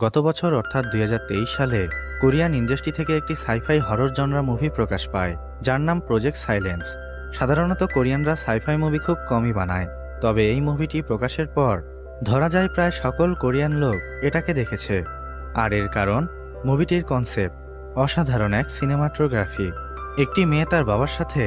গত বছর অর্থাৎ দুই হাজার তেইশ সালে কোরিয়ান ইন্ডাস্ট্রি থেকে একটি sci fi horror genre movie প্রকাশ পায়, যার নাম প্রজেক্ট সাইলেন্স। সাধারণত কোরিয়ানরা সাইফাই মুভি খুব কমই বানায়, তবে এই মুভিটি প্রকাশের পর ধরা যায় প্রায় সকল কোরিয়ান লোক এটাকে দেখেছে। আর এর কারণ, মুভিটির কনসেপ্ট, অসাধারণ এক সিনেমাটোগ্রাফি। একটি মেয়ে তার বাবার সাথে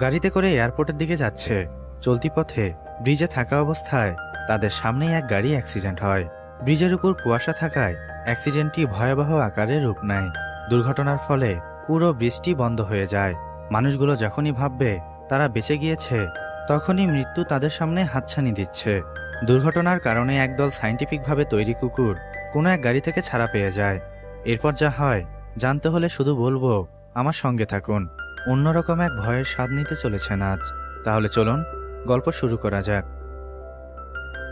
গাড়িতে করে এয়ারপোর্টের দিকে যাচ্ছে। চলতি পথে ব্রিজে থাকা অবস্থায় তাদের সামনেই এক গাড়ি অ্যাক্সিডেন্ট হয়। ব্রিজের উপর কুয়াশা থাকায় অ্যাক্সিডেন্টটি ভয়াবহ আকারে রূপ নেয়। দুর্ঘটনার ফলে পুরো ব্রিজটি বন্ধ হয়ে যায়। মানুষগুলো যখনই ভাববে তারা বেঁচে গিয়েছে, তখনই মৃত্যু তাদের সামনে হাতছানি দিচ্ছে। দুর্ঘটনার কারণে একদল সাইন্টিফিকভাবে তৈরি কুকুর কোনো এক গাড়ি থেকে ছাড়া পেয়ে যায়। এরপর যা হয়, জানতে হলে শুধু বলব, আমার সঙ্গে থাকুন। অন্যরকম এক ভয়ের স্বাদ নিতে চলেছেন আজ তাহলে চলুন, গল্প শুরু করা যাক।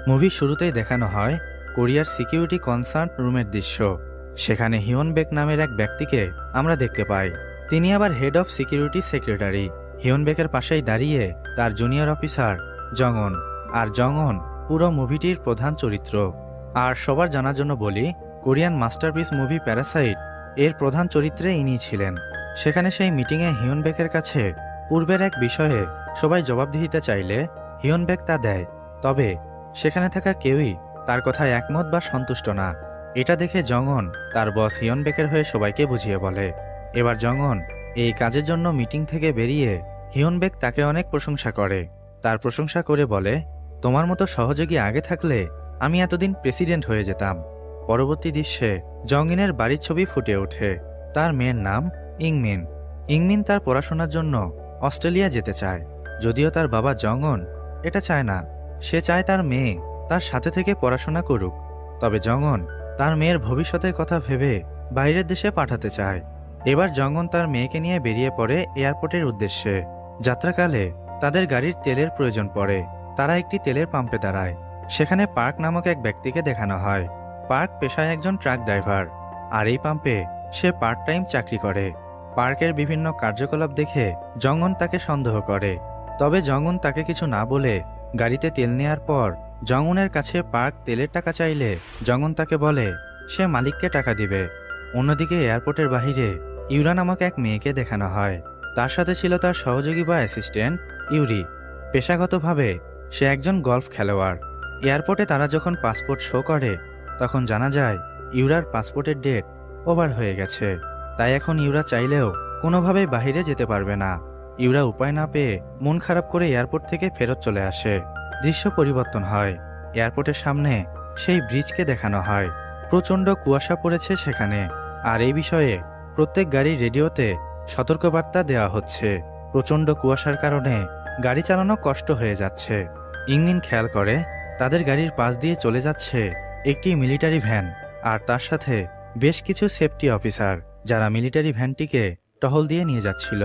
মুভির শুরুতেই দেখানো হয় কোরিয়ার সিকিউরিটি কনসার্ট রুমের দৃশ্য। সেখানে হিয়ন বেক নামের এক ব্যক্তিকে আমরা দেখতে পাই। তিনি আবার head of security secretary. Hyun বেকের পাশেই দাঁড়িয়ে তার জুনিয়র অফিসার জংন আর জংন পুরো মুভিটির প্রধান চরিত্র। আর সবার জানার জন্য বলি, কোরিয়ান মাস্টারপিস মুভি প্যারাসাইট এর প্রধান চরিত্রে ইনি ছিলেন। সেখানে সেই মিটিংয়ে হিয়ন বেকের কাছে পূর্বের এক বিষয়ে সবাই জবাবদিহিতে চাইলে হিয়ন বেক তা দেয়। তবে সেখানে থাকা কেউই তার কথায় একমত বা সন্তুষ্ট না। এটা দেখে জঙ্গন তার বস হিয়ন বেকের হয়ে সবাইকে বুঝিয়ে বলে, এবার জঙ্গন, এই কাজের জন্য মিটিং থেকে বেরিয়ে হিয়ন বেক তাকে অনেক প্রশংসা করে। তার প্রশংসা করে বলে, তোমার মতো সহযোগী আগে থাকলে আমি এতদিন প্রেসিডেন্ট হয়ে যেতাম। পরবর্তী দৃশ্যে জঙ্গিনের বাড়ির ছবি ফুটে ওঠে। তার মেয়ের নাম ইংমিন। ইংমিন তার পড়াশোনার জন্য অস্ট্রেলিয়া যেতে চায়। যদিও তার বাবা জঙ্গন, এটা চায় না। সে চায় তার মেয়ে তার সাথে থেকে পড়াশোনা করুক। তবে জঙ্গন, তার মেয়ের ভবিষ্যতের কথা ভেবে বাইরের দেশে পাঠাতে চায়। এবার জঙ্গন তার মেয়েকে নিয়ে বেরিয়ে পড়ে এয়ারপোর্টের উদ্দেশ্যে। যাত্রাকালে তাদের গাড়ির তেলের প্রয়োজন পড়ে। তারা একটি তেলের পাম্পে দাঁড়ায়। সেখানে পার্ক নামক এক ব্যক্তিকে দেখানো হয়। পার্ক পেশায় একজন ট্রাক ড্রাইভার। আর এই পাম্পে সে পার্ট টাইম চাকরি করে। পার্কের বিভিন্ন কার্যকলাপ দেখে জঙ্গন তাকে সন্দেহ করে। তবে জঙ্গন তাকে কিছু না বলে গাড়িতে তেল নেয়ার পর জঙ্গনের কাছে পার্ক তেলের টাকা চাইলে জঙ্গন তাকে বলে, সে মালিককে টাকা দিবে। অন্যদিকে এয়ারপোর্টের বাহিরে ইউরা নামক এক মেয়েকে দেখানো হয়। তার সাথে ছিল তার সহযোগী বা অ্যাসিস্ট্যান্ট ইউরি। পেশাগতভাবে সে একজন গলফ খেলোয়াড়। এয়ারপোর্টে তারা যখন পাসপোর্ট শো করে, তখন জানা যায় ইউরার পাসপোর্টের ডেট ওভার হয়ে গেছে। তাই এখন ইউরা চাইলেও কোনোভাবেই বাহিরে যেতে পারবে না। ইউরা উপায় না পেয়ে মন খারাপ করে এয়ারপোর্ট থেকে ফেরত চলে আসে। দৃশ্য পরিবর্তন হয়। এয়ারপোর্টের সামনে সেই ব্রিজকে দেখানো হয়। প্রচণ্ড কুয়াশা পড়েছে সেখানে। আর এই বিষয়ে প্রত্যেক গাড়ির রেডিওতে সতর্কবার্তা দেওয়া হচ্ছে। প্রচণ্ড কুয়াশার কারণে গাড়ি চালানো কষ্ট হয়ে যাচ্ছে। ইঞ্জিন খেয়াল করে, তাদের গাড়ির পাশ দিয়ে চলে যাচ্ছে একটি মিলিটারি ভ্যান আর তার সাথে বেশ কিছু সেফটি অফিসার যারা মিলিটারি ভ্যানটিকে টহল দিয়ে নিয়ে যাচ্ছিল।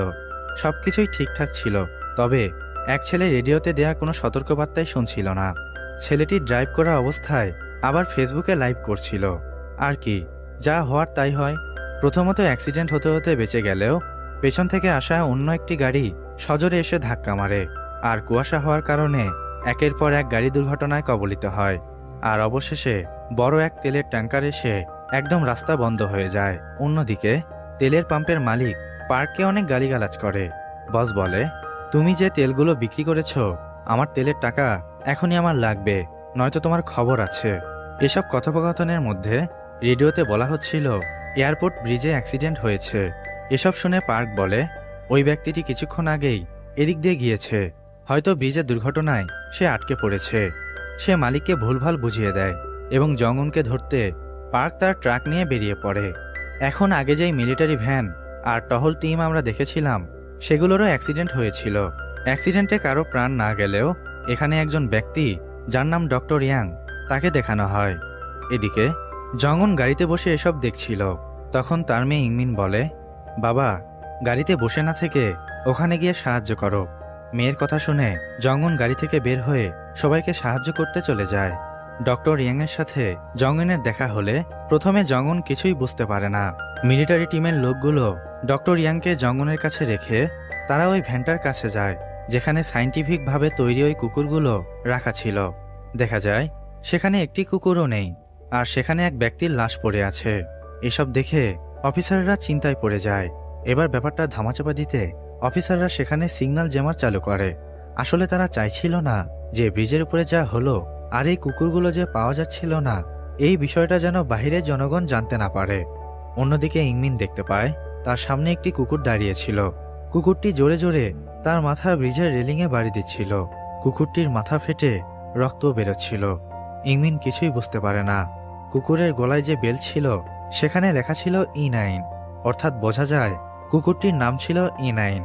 সবকিছুই ঠিকঠাক ছিল, তবে এক ছেলে রেডিওতে দেয়া কোনো সতর্কবার্তাই শুনছিল না। ছেলেটি ড্রাইভ করা অবস্থায় আবার ফেসবুকে লাইভ করছিল। আর কি, যা হওয়ার তাই হয়। প্রথমত অ্যাক্সিডেন্ট হতে হতে বেঁচে গেলেও পেছন থেকে আসা অন্য একটি গাড়ি সজোরে এসে ধাক্কা মারে। আর কুয়াশা হওয়ার কারণে একের পর এক গাড়ি দুর্ঘটনায় কবলিত হয়। আর অবশেষে বড় এক তেলের ট্যাঙ্কার এসে একদম রাস্তা বন্ধ হয়ে যায়। অন্যদিকে, তেলের পাম্পের মালিক পার্ককে অনেক গালিগালাজ করে। বস বলে তুমি যে তেলগুলো বিক্রি করেছ, আমার তেলের টাকা এখনই আমার লাগবে, নয়তো তোমার খবর আছে। এসব কথোপকথনের মধ্যে রেডিওতে বলা হচ্ছিল, এয়ারপোর্ট ব্রিজে অ্যাক্সিডেন্ট হয়েছে। এসব শুনে পার্ক বলে, ওই ব্যক্তিটি কিছুক্ষণ আগেই এদিক দিয়ে গিয়েছে। হয়তো ব্রিজের দুর্ঘটনায় সে আটকে পড়েছে। সে মালিককে ভুলভাল বুঝিয়ে দেয় এবং জঙ্গনকে ধরতে পার্ক তার ট্রাক নিয়ে বেরিয়ে পড়ে। এখন আগে যেই মিলিটারি ভ্যান আর টহল টিম আমরা দেখেছিলাম সেগুলোরও অ্যাক্সিডেন্ট হয়েছিল। অ্যাক্সিডেন্টে কারও প্রাণ না গেলেও এখানে একজন ব্যক্তি, যার নাম ডক্টর ইয়াং, তাকে দেখানো হয়। এদিকে, জঙ্গন গাড়িতে বসে এসব দেখছিল। তখন তার মেয়ে ইংমিন বলে, বাবা, গাড়িতে বসে না থেকে ওখানে গিয়ে সাহায্য করো। মেয়ের কথা শুনে জঙ্গন গাড়ি থেকে বের হয়ে সবাইকে সাহায্য করতে চলে যায়। ডক্টর ইয়াংয়ের সাথে জঙ্গনের দেখা হলে প্রথমে জঙ্গন কিছুই বুঝতে পারে না। মিলিটারি টিমের লোকগুলো ডক্টর ইয়াংকে জঙ্গনের কাছে রেখে তারা ওই ভ্যানটার কাছে যায়, যেখানে সাইন্টিফিকভাবে তৈরি ওই কুকুরগুলো রাখা ছিল। দেখা যায়, সেখানে একটি কুকুরও নেই, আর সেখানে এক ব্যক্তির লাশ পড়ে আছে। এসব দেখে অফিসাররা চিন্তায় পড়ে যায়। এবার ব্যাপারটা ধামাচাপা দিতে অফিসাররা সেখানে সিগন্যাল জেমার চালু করে। আসলে তারা চাইছিল না যে ব্রিজের উপরে যা হলো আর এই কুকুরগুলো যে পাওয়া যাচ্ছিল না, এই বিষয়টা যেন বাহিরের জনগণ জানতে না পারে। অন্যদিকে ইংমিন দেখতে পায় তার সামনে একটি কুকুর দাঁড়িয়েছিল। কুকুরটি জোরে জোরে তার মাথা ব্রিজের রেলিংয়ে বাড়ি দিচ্ছিল। কুকুরটির মাথা ফেটে রক্ত বেরোচ্ছিল। ইংমিন কিছুই বুঝতে পারে না। কুকুরের গলায় যে বেল ছিল, সেখানে লেখা ছিল ই নাইন। অর্থাৎ বোঝা যায়, কুকুরটির নাম ছিল ই নাইন।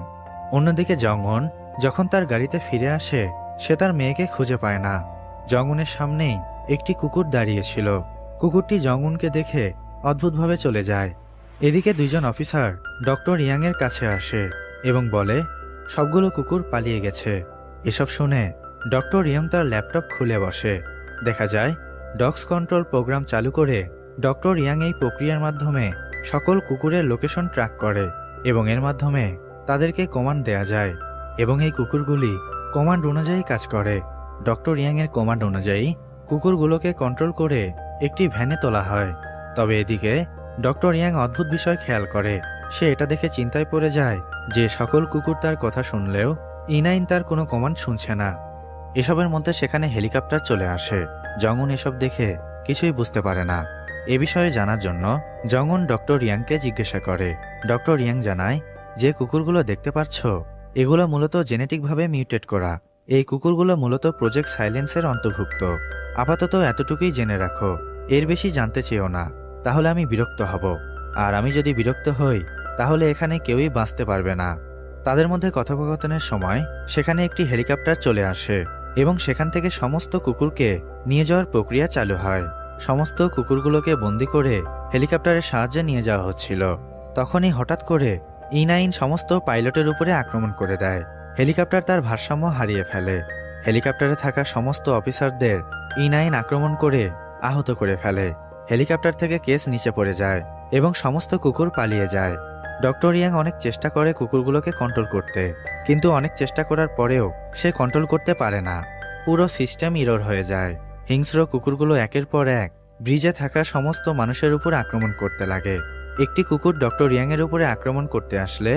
অন্যদিকে জঙ্গন যখন তার গাড়িতে ফিরে আসে, সে তার মেয়েকে খুঁজে পায় না। জঙ্গনের সামনেই একটি কুকুর দাঁড়িয়েছিল। কুকুরটি জঙ্গনকে দেখে অদ্ভুতভাবে চলে যায়। এদিকে দুইজন অফিসার ডক্টর ইয়াংয়ের কাছে আসে এবং বলে, সবগুলো কুকুর পালিয়ে গেছে। এসব শুনে ডক্টর ইয়ং তার ল্যাপটপ খুলে বসে। দেখা যায় ডগস কন্ট্রোল প্রোগ্রাম চালু করে ডক্টর ইয়াং এই প্রক্রিয়ার মাধ্যমে সকল কুকুরের লোকেশন ট্র্যাক করে এবং এর মাধ্যমে তাদেরকে কমান্ড দেয়া যায় এবং এই কুকুরগুলি কমান্ড অনুযায়ী কাজ করে। ডক্টর ইয়াংয়ের কমান্ড অনুযায়ী কুকুরগুলোকে কন্ট্রোল করে একটি ভ্যানে তোলা হয়। তবে এদিকে ডক্টর ইয়াং অদ্ভুত বিষয় খেয়াল করে। সে এটা দেখে চিন্তায় পড়ে যায় যে সকল কুকুর তার কথা শুনলেও ইনাইন তার কোনো কমান্ড শুনছে না। এসবের মধ্যে সেখানে হেলিকপ্টার চলে আসে। জঙ্গন এসব দেখে কিছুই বুঝতে পারে না। এ বিষয়ে জানার জন্য জঙ্গন ডক্টর ইয়াংকে জিজ্ঞাসা করে। ডক্টর ইয়াং জানায়, যে কুকুরগুলো দেখতে পাচ্ছ এগুলো মূলত জেনেটিকভাবে মিউটেট করা। এই কুকুরগুলো মূলত প্রজেক্ট সাইলেন্সের অন্তর্ভুক্ত। আপাতত এতটুকুই জেনে রাখো। এর বেশি জানতে চেয়েও না। তাহলে আমি বিরক্ত হব। আর আমি যদি বিরক্ত হই, তাহলে এখানে কেউই বাঁচতে পারবে না। তাদের মধ্যে কথোপকথনের সময় সেখানে একটি হেলিকপ্টার চলে আসে এবং সেখান থেকে সমস্ত কুকুরকে নিয়ে যাওয়ার প্রক্রিয়া চালু হয়। সমস্ত কুকুরগুলোকে বন্দি করে হেলিকপ্টারের সাহায্যে নিয়ে যাওয়া হচ্ছিল। তখনই হঠাৎ করে ই নাইন সমস্ত পাইলটের উপরে আক্রমণ করে দেয়। হেলিকপ্টার তার ভারসাম্য হারিয়ে ফেলে। হেলিকপ্টারে থাকা সমস্ত অফিসারদের ই নাইন আক্রমণ করে আহত করে ফেলে। হেলিকপ্টার থেকে কেস নিচে পড়ে যায় এবং সমস্ত কুকুর পালিয়ে যায়। ডক্টর ইয়াং অনেক চেষ্টা করে কুকুরগুলোকে কন্ট্রোল করতে, কিন্তু অনেক চেষ্টা করার পরেও সে কন্ট্রোল করতে পারে না। পুরো সিস্টেম ইরর হয়ে যায়। হিংস্র কুকুরগুলো একের পর এক ব্রিজে থাকা সমস্ত মানুষের উপর আক্রমণ করতে লাগে। একটি কুকুর ডক্টর ইয়াংয়ের উপরে আক্রমণ করতে আসলে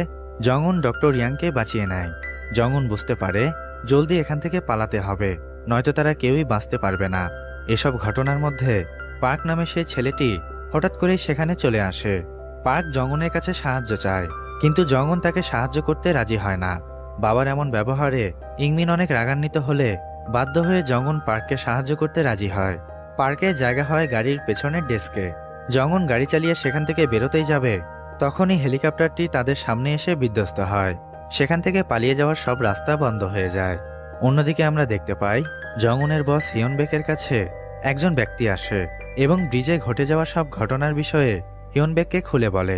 জঙ্গন ডক্টর ইয়াংকে বাঁচিয়ে নেয়। জঙ্গন বুঝতে পারে, জলদি এখান থেকে পালাতে হবে, নয়তো তারা কেউই বাঁচতে পারবে না। এসব ঘটনার মধ্যে পার্ক নামে সেই ছেলেটি হঠাৎ করেই সেখানে চলে আসে। পার্ক জঙ্গনের কাছে সাহায্য চায়, কিন্তু জঙ্গন তাকে সাহায্য করতে রাজি হয় না। বাবার এমন ব্যবহারে ইংমিন অনেক রাগান্বিত হলে বাধ্য হয়ে জঙ্গন পার্ককে সাহায্য করতে রাজি হয়। পার্কে জায়গা হয় গাড়ির পেছনের ডেস্কে। জঙ্গন গাড়ি চালিয়ে সেখান থেকে বেরোতেই যাবে, তখনই হেলিকপ্টারটি তাদের সামনে এসে বিধ্বস্ত হয়। সেখান থেকে পালিয়ে যাওয়ার সব রাস্তা বন্ধ হয়ে যায়। অন্যদিকে আমরা দেখতে পাই, জঙ্গনের বস হিয়নবেকের কাছে একজন ব্যক্তি আসে। এবং ব্রিজে ঘটে যাওয়া সব ঘটনার বিষয়ে হিয়নবেককে খুলে বলে।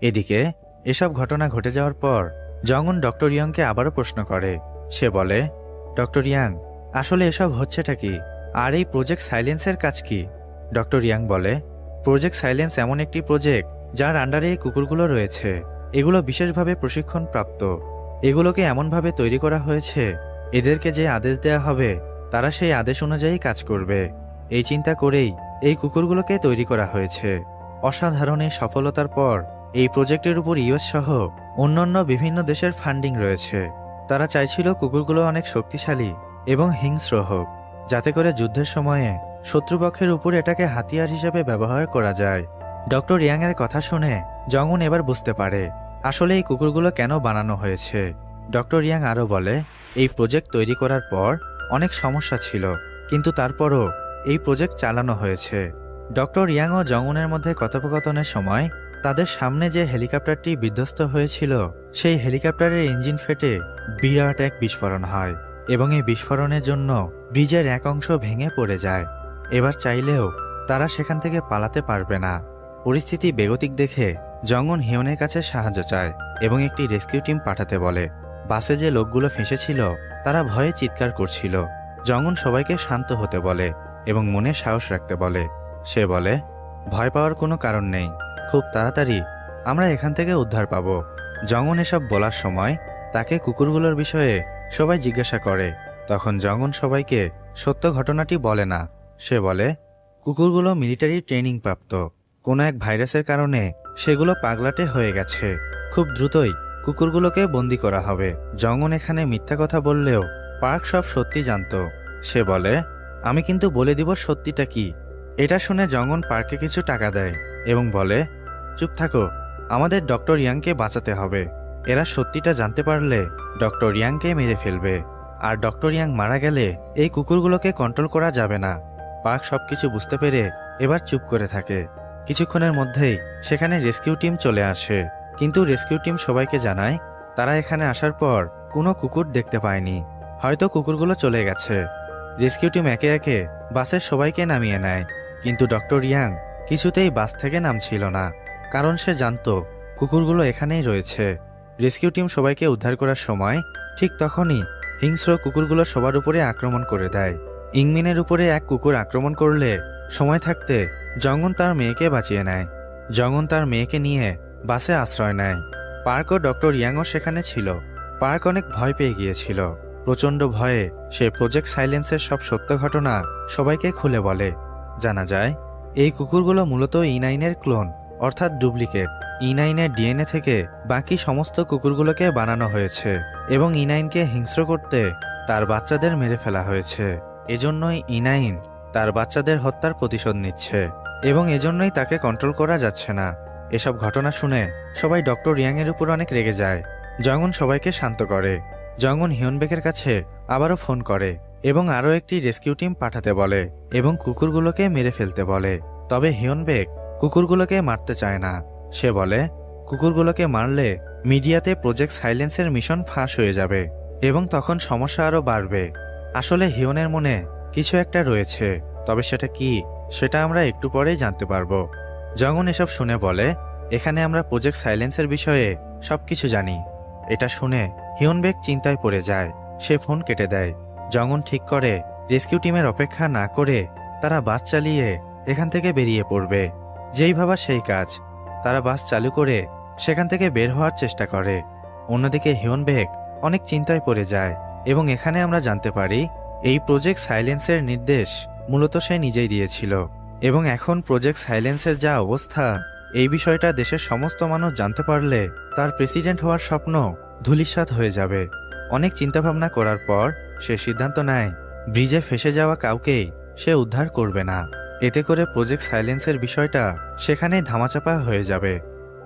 এদিকে, এসব ঘটনা ঘটে যাওয়ার পর জঙ্গন ডক্টর ইয়ংকে আবারও প্রশ্ন করে। সে বলে, ডক্টর ইয়াং, আসলে এসব হচ্ছেটা কি? আর এই প্রজেক্ট সাইলেন্সের কাজ কি? ডক্টর ইয়াং বলে, প্রজেক্ট সাইলেন্স এমন একটি প্রজেক্ট যার আন্ডারে এই কুকুরগুলো রয়েছে। এগুলো বিশেষভাবে প্রশিক্ষণ প্রাপ্ত এগুলোকে এমনভাবে তৈরি করা হয়েছে, এদেরকে যে আদেশ দেয়া হবে, তারা সেই আদেশ অনুযায়ী কাজ করবে। এই চিন্তা করেই এই কুকুরগুলোকে তৈরি করা হয়েছে। অসাধারণ সফলতার পর এই প্রজেক্টের উপর ইউএস সহ অন্যান্য বিভিন্ন দেশের ফান্ডিং রয়েছে। তারা চাইছিল কুকুরগুলো অনেক শক্তিশালী এবং হিংস্র হোক যাতে করে যুদ্ধের সময়ে শত্রুপক্ষের উপর এটাকে হাতিয়ার হিসেবে ব্যবহার করা যায়। ডক্টর ইয়াংয়ের কথা শুনে জঙ্গন এবার বুঝতে পারে, আসলে এই কুকুরগুলো কেন বানানো হয়েছে। ডক্টর ইয়াং আরও বলে, এই প্রজেক্ট তৈরি করার পর অনেক সমস্যা ছিল, কিন্তু তারপরও এই প্রজেক্ট চালানো হয়েছে। ডক্টর ইয়াং ও জঙ্গনের মধ্যে কথোপকথনের সময় তাদের সামনে যে হেলিকপ্টারটি বিধ্বস্ত হয়েছিল, সেই হেলিকপ্টারের ইঞ্জিন ফেটে বিরাট এক বিস্ফোরণ হয় এবং এই বিস্ফোরণের জন্য ব্রিজের এক অংশ ভেঙে পড়ে যায়। এবার চাইলেও তারা সেখান থেকে পালাতে পারবে না। পরিস্থিতি বেগতিক দেখে জঙ্গন হিয়নের কাছে সাহায্য চায় এবং একটি রেস্কিউ টিম পাঠাতে বলে। বাসে যে লোকগুলো ফেঁসেছিল, তারা ভয়ে চিৎকার করছিল। জঙ্গন সবাইকে শান্ত হতে বলে। এবং মনে সাহস রাখতে বলে। সে বলে, ভয় পাওয়ার কোনো কারণ নেই। খুব তাড়াতাড়ি আমরা এখান থেকে উদ্ধার পাব। জঙ্গন এসব বলার সময় তাকে কুকুরগুলোর বিষয়ে সবাই জিজ্ঞাসা করে। তখন জঙ্গন সবাইকে সত্য ঘটনাটি বলে না। সে বলে, কুকুরগুলো মিলিটারি ট্রেনিং প্রাপ্ত। কোনো এক ভাইরাসের কারণে সেগুলো পাগলাটে হয়ে গেছে। খুব দ্রুতই কুকুরগুলোকে বন্দি করা হবে। জঙ্গন এখানে মিথ্যা কথা বললেও পার্ক সব সত্যি জানতো। সে বলে আমি কিন্তু বলে দিব সত্যিটা কি। এটা শুনে জঙ্গন পার্কে কিছু টাকা দেয় এবং বলে, চুপ থাকো, আমাদের ডক্টর ইয়াংকে বাঁচাতে হবে। এরা সত্যিটা জানতে পারলে ডক্টর ইয়াংকে মেরে ফেলবে। আর ডক্টর ইয়াং মারা গেলে এই কুকুরগুলোকে কন্ট্রোল করা যাবে না। পার্ক সবকিছু বুঝতে পেরে এবার চুপ করে থাকে। কিছুক্ষণের মধ্যেই সেখানে রেস্কিউ টিম চলে আসে। কিন্তু রেস্কিউ টিম সবাইকে জানায়, তারা এখানে আসার পর কোনো কুকুর দেখতে পায়নি। হয়তো কুকুরগুলো চলে গেছে। রেস্কিউ টিম একে একে বাসের সবাইকে নামিয়ে নেয়। কিন্তু ডক্টর ইয়াং কিছুতেই বাস থেকে নামছিল না, কারণ সে জানতো কুকুরগুলো এখানেই রয়েছে। রেস্কিউ টিম সবাইকে উদ্ধার করার সময় ঠিক তখনই হিংস্র কুকুরগুলো সবার উপরে আক্রমণ করে দেয়। ইংমিনের উপরে এক কুকুর আক্রমণ করলে সময় থাকতে জঙ্গন তার মেয়েকে বাঁচিয়ে নেয়। জঙ্গন তার মেয়েকে নিয়ে বাসে আশ্রয় নেয়। পার্ক ও ডক্টর ইয়াংও সেখানে ছিল। পার্ক অনেক ভয় পেয়ে গিয়েছিল। প্রচণ্ড ভয়ে সে প্রজেক্ট সাইলেন্সের সব সত্য ঘটনা সবাইকে খুলে বলে। জানা যায়, এই কুকুরগুলো মূলত ইনাইনের ক্লোন, অর্থাৎ ডুপ্লিকেট। ইনাইনের ডিএনএ থেকে বাকি সমস্ত কুকুরগুলোকে বানানো হয়েছে এবং ইনাইনকে হিংস্র করতে তার বাচ্চাদের মেরে ফেলা হয়েছে। এজন্যই ইনাইন তার বাচ্চাদের হত্যার প্রতিশোধ নিচ্ছে এবং এজন্যই তাকে কন্ট্রোল করা যাচ্ছে না। এসব ঘটনা শুনে সবাই ডক্টর ইয়াংয়ের উপর অনেক রেগে যায়। জঙ্গন সবাইকে শান্ত করে। জঙ্গন হিয়নবেকের কাছে আবারও ফোন করে এবং আরও একটি রেস্কিউ টিম পাঠাতে বলে এবং কুকুরগুলোকে মেরে ফেলতে বলে। তবে হিয়নবেক কুকুরগুলোকে মারতে চায় না। সে বলে, কুকুরগুলোকে মারলে মিডিয়াতে প্রজেক্ট সাইলেন্সের মিশন ফাঁস হয়ে যাবে এবং তখন সমস্যা আরও বাড়বে। আসলে হিয়নের মনে কিছু একটা রয়েছে, তবে সেটা কি সেটা আমরা একটু পরেই জানতে পারব। জঙ্গন এসব শুনে বলে, এখানে আমরা প্রজেক্ট সাইলেন্সের বিষয়ে সব কিছু জানি। এটা শুনে হিয়নবেগ চিন্তায় পড়ে যায়। সে ফোন কেটে দেয়। জঙ্গন ঠিক করে, রেস্কিউ টিমের অপেক্ষা না করে তারা বাস চালিয়ে এখান থেকে বেরিয়ে পড়বে। যেই ভাবা সেই কাজ। তারা বাস চালু করে সেখান থেকে বের হওয়ার চেষ্টা করে। অন্যদিকে হিয়নবেগ অনেক চিন্তায় পড়ে যায় এবং এখানে আমরা জানতে পারি, এই প্রজেক্ট সাইলেন্সের নির্দেশ মূলত সে নিজেই দিয়েছিল। এবং এখন প্রজেক্ট সাইলেন্সের যা অবস্থা, এই বিষয়টা দেশের সমস্ত মানুষ জানতে পারলে তার প্রেসিডেন্ট হওয়ার স্বপ্ন ধূলিসাৎ হয়ে যাবে। অনেক চিন্তাভাবনা করার পর সে সিদ্ধান্ত নেয়, ব্রিজে ফেসে যাওয়া কাউকেই সে উদ্ধার করবে না। এতে করে প্রজেক্ট সাইলেন্সের বিষয়টা সেখানেই ধামাচাপা হয়ে যাবে।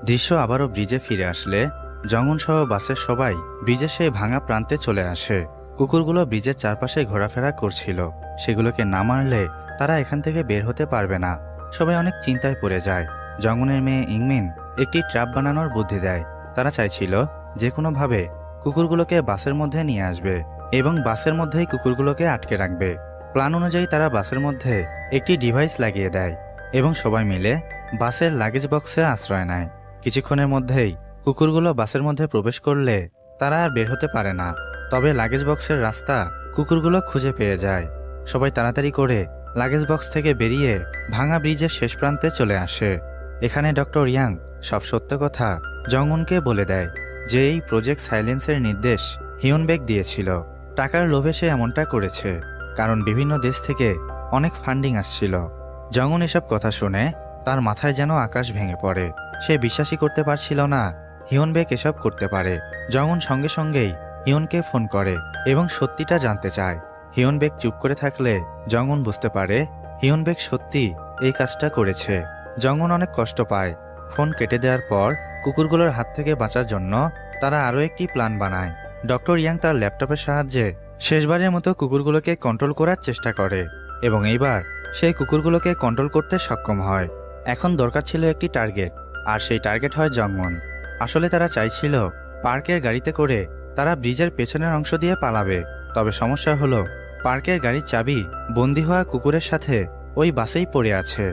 দৃশ্য আবারও ব্রিজে ফিরে আসলে জঙ্গন সহ বাসের সবাই ব্রিজে সেই ভাঙা প্রান্তে চলে আসে। কুকুরগুলো ব্রিজের চারপাশে ঘোরাফেরা করছিল। সেগুলোকে না মারলে তারা এখান থেকে বের হতে পারবে না। সবাই অনেক চিন্তায় পড়ে যায়। জঙ্গনের মেয়ে ইংমিন একটি ট্র্যাপ বানানোর বুদ্ধি দেয়। তারা চাইছিল যে কোনোভাবে কুকুরগুলোকে বাসের মধ্যে নিয়ে আসবে এবং বাসের মধ্যেই কুকুরগুলোকে আটকে রাখবে। প্ল্যান অনুযায়ী তারা বাসের মধ্যে একটি ডিভাইস লাগিয়ে দেয় এবং সবাই মিলে বাসের লাগেজ বক্সে আশ্রয় নেয়। কিছুক্ষণের মধ্যেই কুকুরগুলো বাসের মধ্যে প্রবেশ করলে তারা আর বের হতে পারে না। তবে লাগেজ বক্সের রাস্তা কুকুরগুলো খুঁজে পেয়ে যায়। সবাই তাড়াতাড়ি করে লাগেজ বক্স থেকে বেরিয়ে ভাঙা ব্রিজের শেষ প্রান্তে চলে আসে। এখানে ডক্টর ইয়াং সব সত্য কথা জঙ্গনকে বলে দেয়। যে এই প্রজেক্ট সাইলেন্সের নির্দেশ হিয়নবেগ দিয়েছিল। টাকার লোভে সে এমনটা করেছে, কারণ বিভিন্ন দেশ থেকে অনেক ফান্ডিং আসছিল। জঙ্গন এসব কথা শুনে তার মাথায় যেন আকাশ ভেঙে পড়ে। সে বিশ্বাসই করতে পারছিল না হিয়নবেগ এসব করতে পারে। জঙ্গন সঙ্গে সঙ্গেই হিউনকে ফোন করে এবং সত্যিটা জানতে চায়। হিয়নবেগ চুপ করে থাকলে জঙ্গন বুঝতে পারে হিয়নবেগ সত্যি এই কাজটা করেছে। জঙ্গন অনেক কষ্ট পায় ফোন কেটে দেওয়ার পর কুকুরগুলোর হাত থেকে বাঁচার জন্য তারা আরও একটি প্ল্যান বানায়। ডক্টর ইয়াং তার ল্যাপটপের সাহায্যে শেষবারের মতো কুকুরগুলোকে কন্ট্রোল করার চেষ্টা করে এবং এইবার সেই কুকুরগুলোকে কন্ট্রোল করতে সক্ষম হয়। এখন দরকার ছিল একটি টার্গেট, আর সেই টার্গেট হয় জঙ্গন আসলে তারা চাইছিল পার্কের গাড়িতে করে তারা ব্রিজের পেছনের অংশ দিয়ে পালাবে, তবে সমস্যা হলো পার্কের গাড়ির চাবি বন্দি হওয়া কুকুরের সাথে ওই বাসেই পড়ে আছে।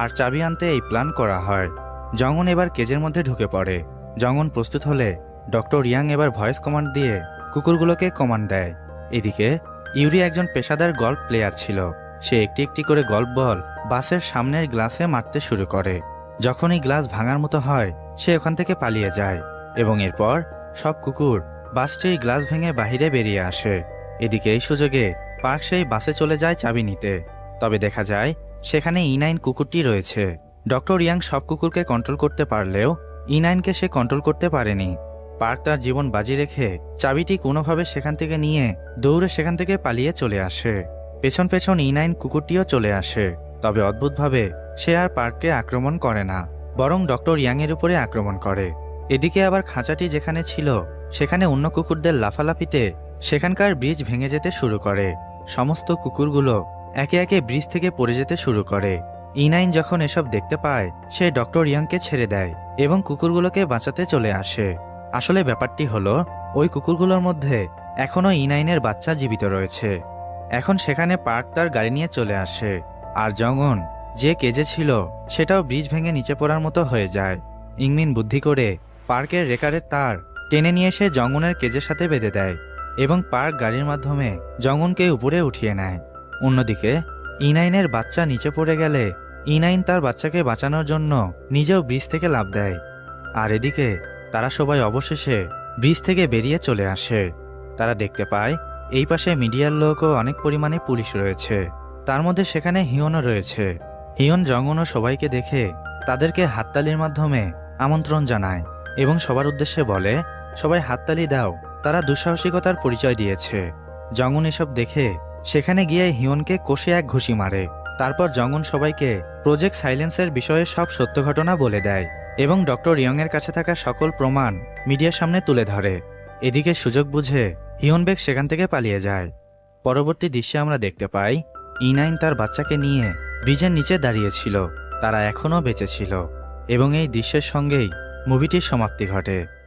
আর চাবি আনতে এই প্ল্যান করা হয়। জঙ্গন এবার কেজের মধ্যে ঢুকে পড়ে। জঙ্গন প্রস্তুত হলে ডক্টর ইয়াং এবার ভয়েস কমান্ড দিয়ে কুকুরগুলোকে কমান্ড দেয়। এদিকে, ইউরি একজন পেশাদার গল্ফ প্লেয়ার ছিল। সে একটি একটি করে গল্ফ বল বাসের সামনের গ্লাসে মারতে শুরু করে। যখনই গ্লাস ভাঙার মতো হয়, সে ওখান থেকে পালিয়ে যায় এবং এরপর সব কুকুর বাসটির গ্লাস ভেঙে বাহিরে বেরিয়ে আসে। এদিকে এই সুযোগে পার্ক সেই বাসে চলে যায় চাবি নিতে তবে দেখা যায়, সেখানে ই নাইন কুকুরটি রয়েছে। ডক্টর ইয়াং সব কুকুরকে কন্ট্রোল করতে পারলেও ইনাইনকে সে কন্ট্রোল করতে পারেনি। পার্ক তার জীবন বাজি রেখে চাবিটি কোনোভাবে সেখান থেকে নিয়ে দৌড়ে সেখান থেকে পালিয়ে চলে আসে। পেছন পেছন ইনাইন কুকুরটিও চলে আসে। তবে অদ্ভুতভাবে সে আর পার্ককে আক্রমণ করে না, বরং ডক্টর ইয়াংয়ের উপরে আক্রমণ করে। এদিকে আবার খাঁচাটি যেখানে ছিল, সেখানে অন্য কুকুরদের লাফালাফিতে সেখানকার ব্রিজ ভেঙে যেতে শুরু করে। সমস্ত কুকুরগুলো একে একে ব্রিজ থেকে পড়ে যেতে শুরু করে। ই নাইন যখন এসব দেখতে পায়, সে ডক্টর ইয়াংকে ছেড়ে দেয় এবং কুকুরগুলোকে বাঁচাতে চলে আসে। আসলে ব্যাপারটি হলো, ওই কুকুরগুলোর মধ্যে এখনও ইনাইনের বাচ্চা জীবিত রয়েছে। এখন সেখানে পার্ক তার গাড়ি নিয়ে চলে আসে। আর জঙ্গন, যে কেজে ছিল, সেটাও ব্রিজ ভেঙে নিচে পড়ার মতো হয়ে যায়। ইংমিন বুদ্ধি করে পার্কের রেকারের তার টেনে নিয়ে এসে জঙ্গনের কেজের সাথে বেঁধে দেয় এবং পার্ক গাড়ির মাধ্যমে জঙ্গনকে উপরে উঠিয়ে নেয়। অন্যদিকে ইনাইনের বাচ্চা নিচে পড়ে গেলে ইনাইন তার বাচ্চাকে বাঁচানোর জন্য নিজেও ব্রিজ থেকে লাভ দেয়। আর এদিকে তারা সবাই অবশেষে ব্রিজ থেকে বেরিয়ে চলে আসে। তারা দেখতে পায়, এই পাশে মিডিয়ার লোকও অনেক পরিমাণে পুলিশ রয়েছে। তার মধ্যে সেখানে হিয়নও রয়েছে। হিয়ন জঙ্গন ও সবাইকে দেখে তাদেরকে হাততালির মাধ্যমে আমন্ত্রণ জানায় এবং সবার উদ্দেশ্যে বলে, সবাই হাততালি দাও। তারা দুঃসাহসিকতার পরিচয় দিয়েছে। জঙ্গন এসব দেখে সেখানে গিয়ে হিয়নকে কষে এক ঘুষি মারে। তারপর জঙ্গন সবাইকে প্রজেক্ট সাইলেন্সের বিষয়ে সব সত্য ঘটনা বলে দেয় এবং ডক্টর ইয়ংয়ের কাছে থাকা সকল প্রমাণ মিডিয়ার সামনে তুলে ধরে। এদিকে সুযোগ বুঝে হিয়নবেগ সেখান থেকে পালিয়ে যায়। পরবর্তী দৃশ্যে আমরা দেখতে পাই ইনাইন তার বাচ্চাকে নিয়ে ব্রিজের নিচে দাঁড়িয়েছিল। তারা এখনও বেঁচে ছিল এবং এই দৃশ্যের সঙ্গেই মুভিটির সমাপ্তি ঘটে।